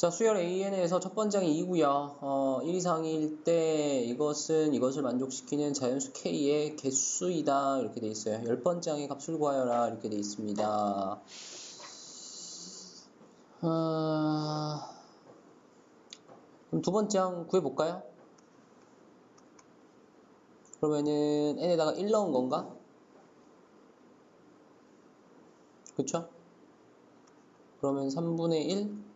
자, 수열 AN에서 첫 번째 항이 2고요. 어, 1 이상일 때 이것은 이것을 만족시키는 자연수 K의 개수이다. 이렇게 돼 있어요. 10번째 항의 값을 구하여라. 이렇게 돼 있습니다. 아... 그럼 두 번째 항 구해볼까요? 그러면은 n에다가 1 넣은 건가? 그쵸? 그러면 3분의 1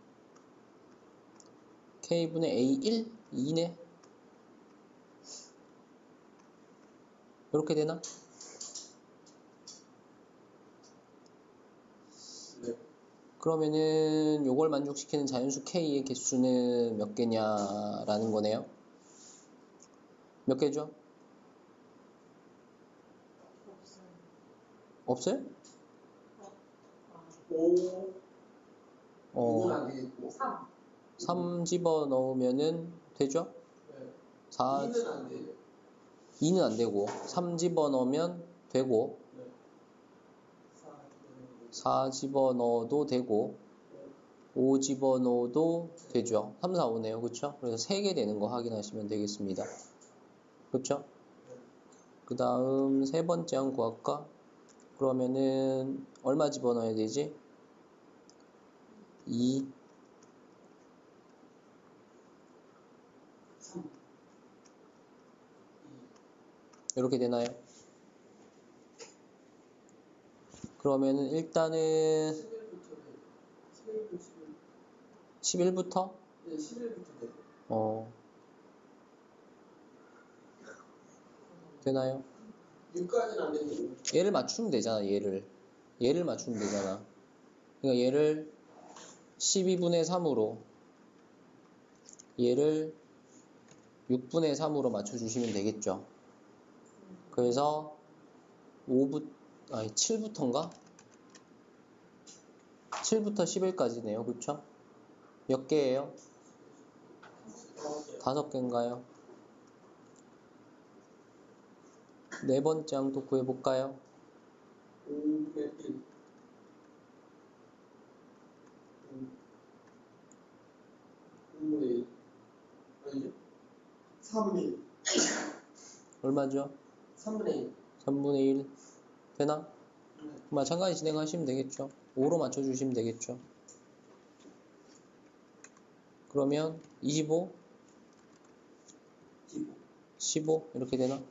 k분의 a1 2네 이렇게 되나? 네. 그러면은 요걸 만족시키는 자연수 k의 개수는 몇 개냐라는 거네요. 몇 개죠? 없어요. 없어요? 오, 어, 5는 안 되겠고. 3. 3 집어 넣으면은 되죠? 네. 4, 2는 안 돼요. 2는 안 되고 3 집어 넣으면 되고 네. 4 집어 넣어도 되고 5 집어 넣어도 되죠. 3, 4, 5네요. 그쵸? 그래서 3개 되는 거 확인하시면 되겠습니다. 그쵸? 그 다음 세 번째 한 구할까? 그러면은 얼마 집어넣어야 되지? 2 이렇게 되나요? 그러면은 일단은 11부터 돼요. 11부터 11. 11부터 네, 11부터 돼요. 어 되나요? 6까지는 안 되고. 얘를 맞추면 되잖아 얘를 얘를 맞추면 되잖아 그러니까 얘를 12분의 3으로 얘를 6분의 3으로 맞춰주시면 되겠죠 그래서 5부 아니 7부터인가? 7부터 11까지네요 그쵸? 몇 개예요? 다섯 개인가요? 네 번째 항도 구해볼까요? 5분의 1. 5분의 1. 아니죠? 4분의 1. 얼마죠? 3분의 1. 3분의 1 되나? 네. 마찬가지 진행하시면 되겠죠. 5로 맞춰주시면 되겠죠. 그러면 25, 15. 15 이렇게 되나?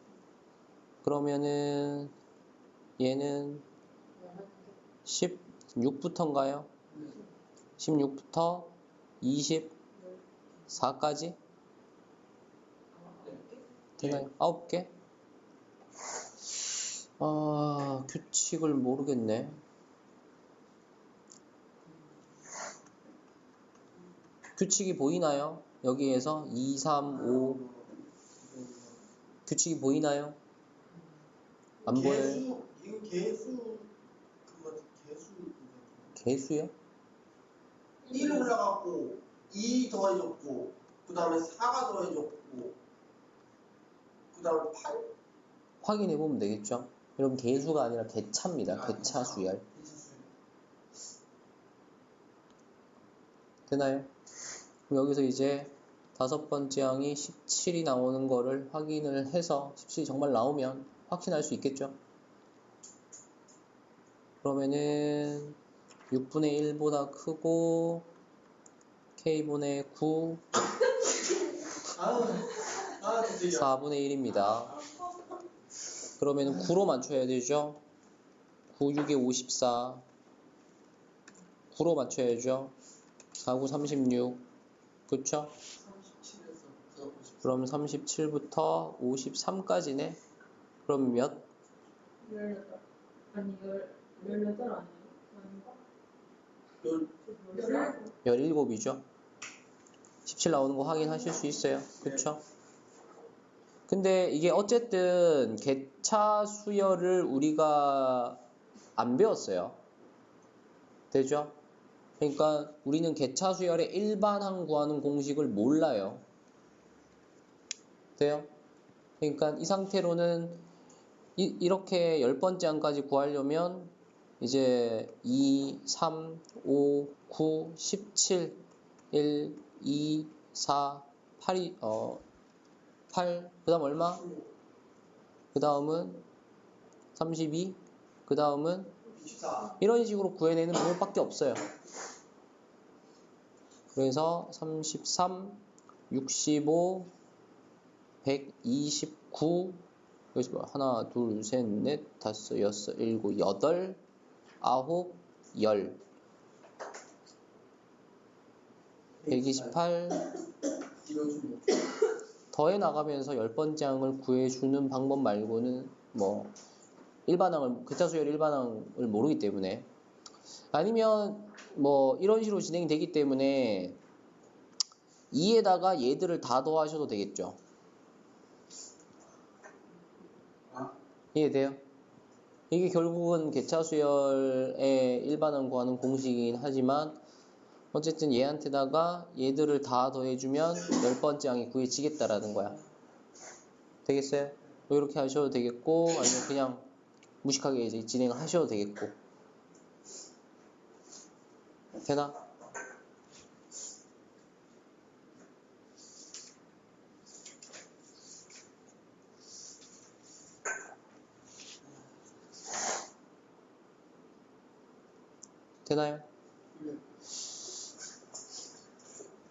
그러면은 얘는 16부터인가요? 네. 16부터 24까지 되나요? 9개? 아, 규칙을 모르겠네. 규칙이 보이나요? 여기에서 2, 3, 5 규칙이 보이나요? 안 보여요? 개수, 이거 개수, 그거, 개수. 개수요? 1 올라갔고, 2 더해졌고, 그 다음에 4가 더해졌고, 그 다음에 8? 확인해 보면 되겠죠? 여러분 개수가 아니라 개차입니다. 개차 수열. 되나요? 그럼 여기서 이제 다섯 번째 항이 17이 나오는 거를 확인을 해서 17이 정말 나오면 확신할 수 있겠죠? 그러면은 6분의 1보다 크고 k분의 9 아, 아, 진짜. 4분의 1입니다. 그러면 9로 맞춰야 되죠? 9, 6에 54. 9로 맞춰야죠. 4, 9, 36. 그쵸? 37에서 50. 그럼 37부터 53까지네? 그럼 몇? 18. 아니, 18 아니에요? 아닌가? 열, 17. 17이죠? 17 나오는 거 확인하실 수 있어요. 그쵸? 근데 이게 어쨌든 개차 수열을 우리가 안 배웠어요. 되죠? 그러니까 우리는 개차 수열의 일반항 구하는 공식을 몰라요. 돼요? 그러니까 이 상태로는 이, 렇게 열 번째 항까지 구하려면 이제 2, 3, 5, 9, 17 1, 2, 4, 8이 어, 8, 그 다음 얼마? 그 다음은 32, 그 다음은 24. 이런 식으로 구해내는 방법밖에 없어요. 그래서 33, 65, 129, 여기서 뭐 하나, 둘, 셋, 넷, 다섯, 여섯, 일곱, 여덟, 아홉, 열, 128, 길어지네. 더해 나가면서 열 번째 항을 구해주는 방법 말고는 뭐 일반항을 괴차수열 일반항을 모르기 때문에 아니면 뭐 이런 식으로 진행이 되기 때문에 2에다가 얘들을 다 더하셔도 되겠죠. 아, 이해돼요? 이게 결국은 개차수열의 일반항 구하는 공식이긴 하지만 어쨌든 얘한테다가 얘들을 다 더해주면 열 번째 항이 구해지겠다라는 거야. 되겠어요? 뭐 이렇게 하셔도 되겠고 아니면 그냥 무식하게 이제 진행을 하셔도 되겠고 되나? 되나요? 네.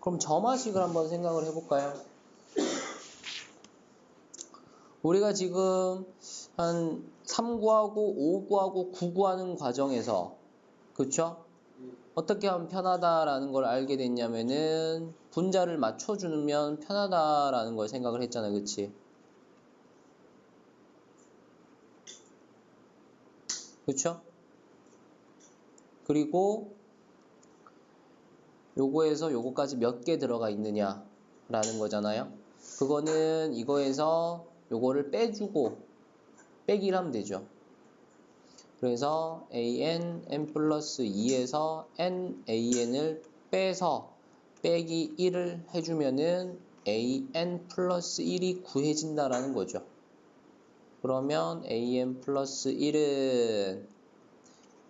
그럼 점화식을 한번 생각을 해볼까요? 우리가 지금 한 3 구하고 5 구하고 9 구하는 과정에서 그쵸? 어떻게 하면 편하다라는 걸 알게 됐냐면은 분자를 맞춰주면 편하다라는 걸 생각을 했잖아요. 그치? 그쵸? 그리고 요거에서 요거까지 몇 개 들어가 있느냐라는 거잖아요. 그거는 이거에서 요거를 빼주고 빼기를 하면 되죠. 그래서 an, n 플러스 2에서 n, an을 빼서 빼기 1을 해주면은 an 플러스 1이 구해진다라는 거죠. 그러면 an 플러스 1은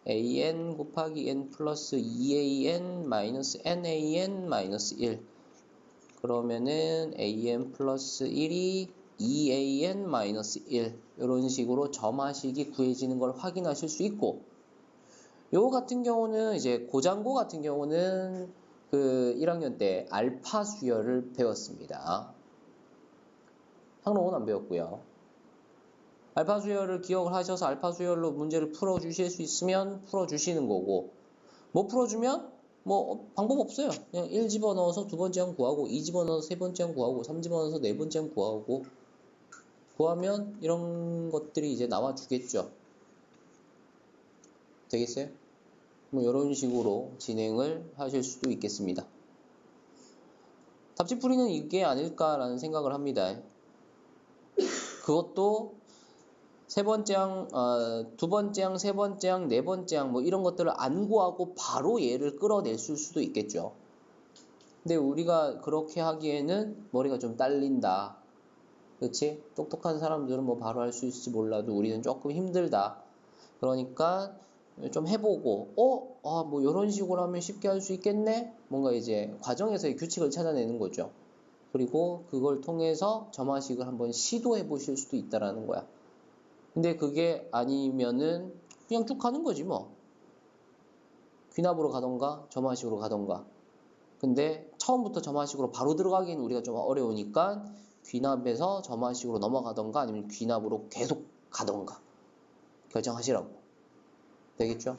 an 곱하기 n 플러스 2an 마이너스 nan 마이너스 1 그러면은 an 플러스 1이 2an 마이너스 1 이런 식으로 점화식이 구해지는 걸 확인하실 수 있고 요거 같은 경우는 이제 고장고 같은 경우는 그 1학년 때 알파 수열을 배웠습니다. 항로는 안 배웠고요. 알파 수열을 기억을 하셔서 알파 수열로 문제를 풀어 주실 수 있으면 풀어 주시는 거고 못 풀어 주면 뭐 방법 없어요. 그냥 1 집어넣어서 두 번째 항 구하고 2 집어넣어서 세 번째 항 구하고 3 집어넣어서 네 번째 항 구하고 구하면 이런 것들이 이제 나와 주겠죠. 되겠어요? 뭐 이런 식으로 진행을 하실 수도 있겠습니다. 답지풀이는 이게 아닐까라는 생각을 합니다. 그것도 세 번째 항, 어, 두 번째 항, 세 번째 항, 네 번째 항, 뭐 이런 것들을 안 구하고 바로 얘를 끌어낼 수도 있겠죠. 근데 우리가 그렇게 하기에는 머리가 좀 딸린다. 그렇지? 똑똑한 사람들은 뭐 바로 할 수 있을지 몰라도 우리는 조금 힘들다. 그러니까 좀 해보고, 어? 아, 뭐 이런 식으로 하면 쉽게 할 수 있겠네? 뭔가 이제 과정에서의 규칙을 찾아내는 거죠. 그리고 그걸 통해서 점화식을 한번 시도해 보실 수도 있다라는 거야. 근데 그게 아니면은 그냥 쭉 가는 거지 뭐. 귀납으로 가던가 점화식으로 가던가. 근데 처음부터 점화식으로 바로 들어가기에는 우리가 좀 어려우니까 귀납에서 점화식으로 넘어가던가 아니면 귀납으로 계속 가던가 결정하시라고. 되겠죠?